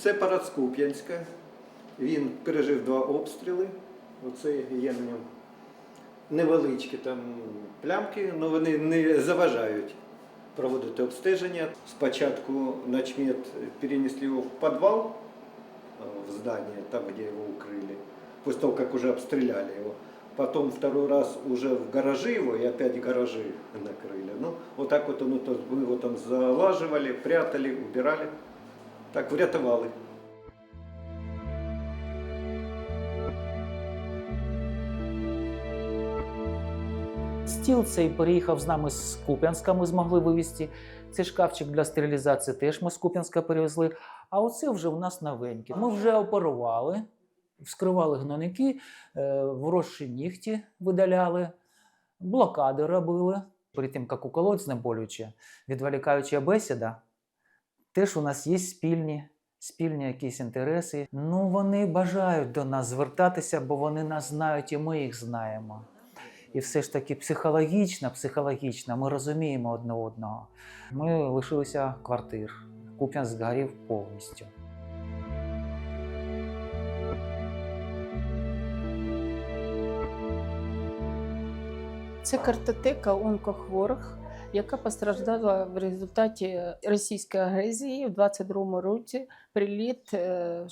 Це парад Скуп'янська. Він пережив два обстріли. Оце є на ньому невеличкі там плямки, але вони не заважають проводити обстеження. Спочатку начмет перенесли його в підвал э, в здание, там, где его укрыли, после того, как уже обстреляли его. Потом второй раз уже в гаражи его, и опять гаражи накрыли. Ну, вот так вот оно, то, мы его там залаживали, прятали, убирали. Так врятували. Стіл цей переїхав з нами з Куп'янська, ми змогли вивезти. Цей шкафчик для стерилізації теж ми з Куп'янська перевезли. А оце вже у нас новеньке. Ми вже оперували, вскривали гнойники, е, вросші нігті видаляли, блокади робили. Перед тим, як уколоть знеболююче, відволікаюча бесіда, теж у нас є спільні, спільні якісь інтереси. Ну, вони бажають до нас звертатися, бо вони нас знають і ми їх знаємо. І все ж таки психологічно, психологічно ми розуміємо одне одного. Ми лишилися квартир. Куп'янськ згорів повністю. Це картотека онкохворих, яка постраждала в результаті російської агресії в 22-му році приліт е,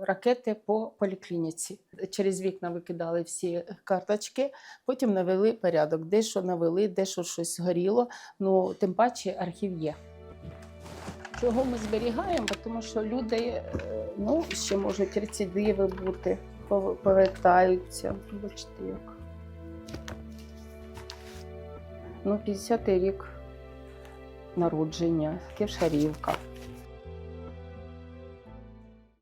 ракети по поліклініці. Через вікна викидали всі карточки, потім навели порядок. Дещо навели, дещо щось згоріло. Ну, тим паче архів є. Чого ми зберігаємо? Тому що люди е, ну, ще можуть рецидиви бути, пов- повертаються. Бачите, як. Ну, 50-й рік народження, Кевшарівка.